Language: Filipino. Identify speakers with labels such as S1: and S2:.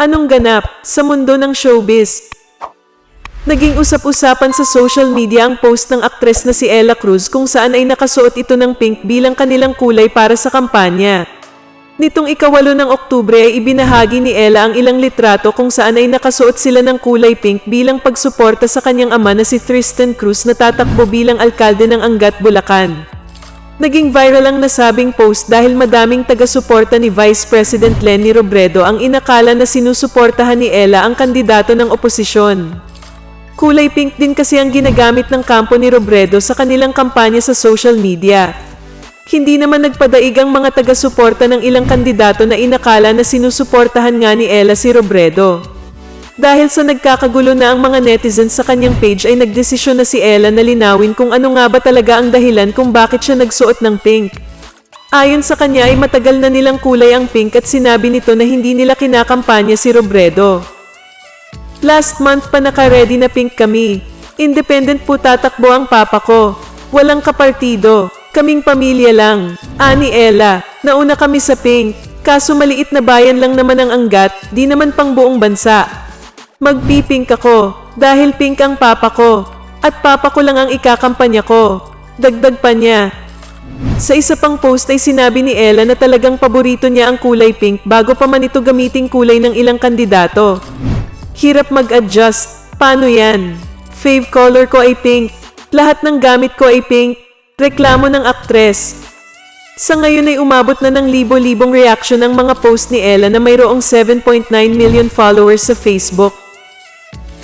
S1: Anong ganap sa mundo ng showbiz? Naging usap-usapan sa social media ang post ng aktres na si Ella Cruz kung saan ay nakasuot ito ng pink bilang kanilang kulay para sa kampanya. Nitong ikawalo ng Oktubre ay ibinahagi ni Ella ang ilang litrato kung saan ay nakasuot sila ng kulay pink bilang pagsuporta sa kanyang ama na si Tristan Cruz na tatakbo bilang alkalde ng Angat, Bulacan. Naging viral ang nasabing post dahil madaming taga-suporta ni Vice President Lenny Robredo ang inakala na sinusuportahan ni Ella ang kandidato ng oposisyon. Kulay pink din kasi ang ginagamit ng kampo ni Robredo sa kanilang kampanya sa social media. Hindi naman nagpadaig ang mga taga-suporta ng ilang kandidato na inakala na sinusuportahan nga ni Ella si Robredo. Dahil sa nagkakagulo na ang mga netizens sa kanyang page ay nagdesisyon na si Ella na linawin kung ano nga ba talaga ang dahilan kung bakit siya nagsuot ng pink. Ayon sa kanya ay matagal na nilang kulay ang pink at sinabi nito na hindi nila kinakampanya si Robredo. Last month pa naka-ready na pink kami. Independent po tatakbo ang papa ko. Walang kapartido. Kaming pamilya lang. Ani Ella, nauna kami sa pink. Kaso maliit na bayan lang naman ang anggat, di naman pang buong bansa. Magpipink ako, dahil pink ang papa ko. At papa ko lang ang ikakampanya ko. Dagdag pa niya. Sa isa pang post ay sinabi ni Ella na talagang paborito niya ang kulay pink bago pa man ito gamiting kulay ng ilang kandidato. Hirap mag-adjust. Paano yan? Fave color ko ay pink. Lahat ng gamit ko ay pink. Reklamo ng aktres. Sa ngayon ay umabot na ng libo-libong reaction ang mga post ni Ella na mayroong 7.9 million followers sa Facebook.